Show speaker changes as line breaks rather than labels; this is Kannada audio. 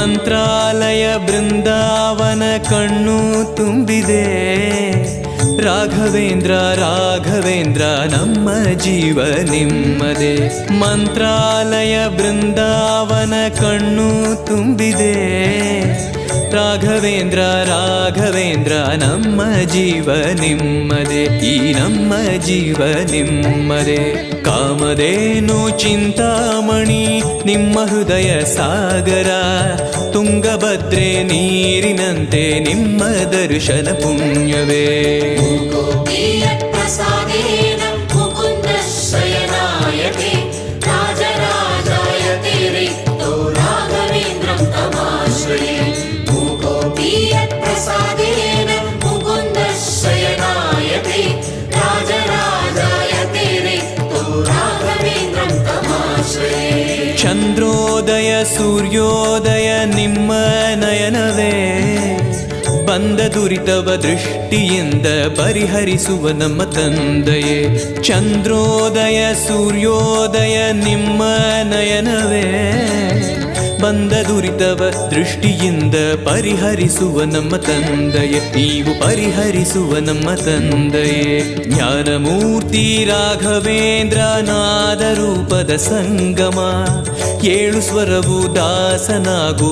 ಮಂತ್ರಾಲಯ ಬೃಂದಾವನ ಕಣ್ಣು ತುಂಬಿದೆ. ರಾಘವೇಂದ್ರ ರಾಘವೇಂದ್ರ ನಮ್ಮ ಜೀವ ನಿಮ್ಮದೆ. ಮಂತ್ರಾಲಯ ಬೃಂದಾವನ ಕಣ್ಣು ತುಂಬಿದೆ. ರಾಘವೇಂದ್ರ ರಾಘವೇಂದ್ರ, ನಮ್ಮ ಜೀವ ನಿಮ್ಮದೆ, ಈ ನಮ್ಮ ಜೀವ ನಿಮ್ಮದೆ. ಕಾಮದೇನು ಚಿಂತಾಮಣಿ, ನಿಮ್ಮ ಹೃದಯ ಸಾಗರ, ತುಂಗಭದ್ರೆ ನೀರಿನಂತೆ ನಿಮ್ಮ ದರ್ಶನ ಪುಣ್ಯವೇ.
गोपीयप्रसादेन मुकुन्दशयनायते राजराजायते रिक्तो राघवेन्द्रं तमाश्रये
ಚಂದ್ರೋದಯ ಸೂರ್ಯೋದಯ ನಿಮ್ಮ ನಯನವೇ ಬಂದ ದುರಿತವ ದೃಷ್ಟಿಯಿಂದ ಪರಿಹರಿಸುವ ನಮ್ಮ ತಂದೆಯೇ ಚಂದ್ರೋದಯ ಸೂರ್ಯೋದಯ ನಿಮ್ಮ ನಯನವೇ ಬಂದ ದುರಿತವ ದೃಷ್ಟಿಯಿಂದ ಪರಿಹರಿಸುವ ನಮ್ಮ ತಂದೆಯೇ. ನೀವು ಪರಿಹರಿಸುವ ನಮ್ಮ ತಂದೆಯೇ. ಜ್ಞಾನಮೂರ್ತಿ ರಾಘವೇಂದ್ರ ನಾದ ರೂಪದ ಸಂಗಮ. ಏಳು ಸ್ವರವು ದಾಸನಾಗು